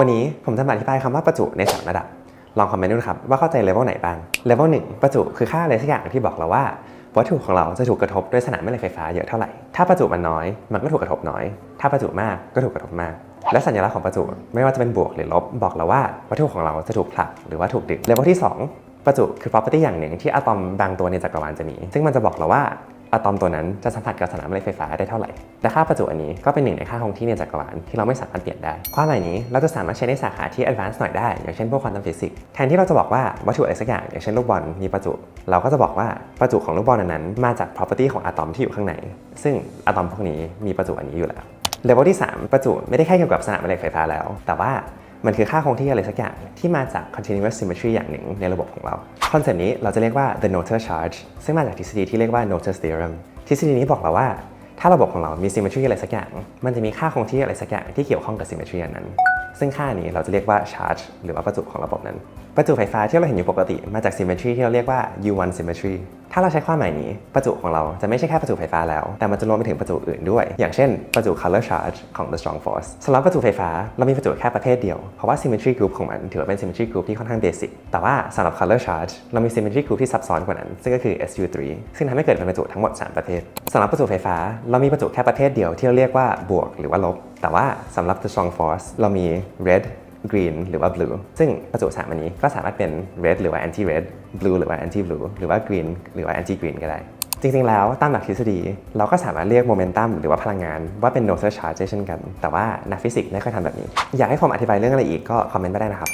วันนี้ผมจะมาอธิบายคำว่าประจุในสามระดับ ลองคอมเมนต์ดูนะครับว่าเข้าใจเลเวลไหนบ้าง เลเวลหนึ่งประจุคือค่าอะไรสักอย่างที่บอกเราว่า วัตถุของเราจะถูกกระทบด้วยสนามแม่เหล็กไฟฟ้าเยอะเท่าไหร่ ถ้าประจุมันน้อย มันก็ถูกกระทบน้อย ถ้าประจุมากก็ถูกกระทบมาก และสัญลักษณ์ของประจุไม่ว่าจะเป็นบวกหรือลบบอกเราว่าวัตถุของเราจะถูกผลักหรือว่าถูกดึงเลเวลที่สองประจุคือ property อย่างหนึ่งที่อะตอมบางตัวในจักรวาลจะมี ซึ่งมันจะบอกเราว่า อะตอมตัวนั้นจะสัมผัสกับสนามแม่เหล็กไฟฟ้าได้เท่าไหร่ และค่าประจุอันนี้ก็เป็นหนึ่งในค่าคงที่ในจักรวาลที่เราไม่สามารถเปลี่ยนได้ ความหมายนี้เราจะสามารถใช้ในสาขาที่ advanced หน่อยได้ อย่างเช่นพวกควอนตัมฟิสิกส์ แทนที่เราจะบอกว่าวัตถุอะไรสักอย่าง อย่างเช่นลูกบอลมีประจุ เราก็จะบอกว่าประจุของลูกบอลนั้นมาจาก property ของอะตอมที่อยู่ข้างใน ซึ่งอะตอมพวกนี้มีประจุอันนี้อยู่แล้วเลเวลที่ 3 ประจุไม่ได้แค่เกี่ยวกับสนามแม่เหล็กไฟฟ้าแล้ว แต่ว่า มันคือค่าคงที่อะไรสักอย่างที่มาจาก continuous symmetry อย่างหนึ่งในระบบของเรา คอนเซปต์นี้เราจะเรียกว่า the Noether charge ซึ่งมาจากทฤษฎีที่เรียกว่า Noether's theorem ทฤษฎีนี้บอกเราว่า ถ้าระบบของเรามี symmetry อะไรสักอย่าง มันจะมีค่าคงที่อะไรสักอย่างที่เกี่ยวข้องกับ symmetry นั้น ซึ่งค่านี้เราจะเรียกว่า charge หรือว่าประจุของระบบนั้น ประจุไฟฟ้าที่เราเห็นอยู่ปกติมาจาก symmetry ที่เราเรียกว่า U1 symmetry ถ้าเราใช้ความหมายนี้ประจุของเราจะไม่ใช่แค่ประจุไฟฟ้าแล้ว แต่มันจะรวมไปถึงประจุอื่นด้วย อย่างเช่นประจุ color charge ของ the strong force สำหรับประจุไฟฟ้าเรามีประจุแค่ประเภทเดียว เพราะว่า symmetry group ของมันถือว่าเป็น symmetry group ที่ค่อนข้าง basic แต่ว่าสำหรับ color charge เรามี symmetry group ที่ซับซ้อนกว่านั้น ซึ่งก็คือ SU3 ซึ่งทำให้เกิดเป็นประจุทั้งหมด 3 ประเภทสำหรับประจุไฟฟ้า เรามีประจุแค่ประเภทเดียวที่เราเรียกว่าบวกหรือว่าลบ แต่ว่าสำหรับ the strong force เรามี red green หรือว่า blue ซึ่งประจุสามอันนี้ก็สามารถเป็น red หรือว่า anti red blue หรือว่า anti blue หรือว่า green หรือว่า anti green ก็ได้ จริงๆ แล้วตามหลักทฤษฎี เราก็สามารถเรียกโมเมนตัมหรือว่าพลังงานว่าเป็น Noether charge ได้เช่นกัน แต่ว่านักฟิสิกส์ไม่ค่อยทำแบบนี้ อยากให้ผมอธิบายเรื่องอะไรอีกก็คอมเมนต์มาได้นะครับ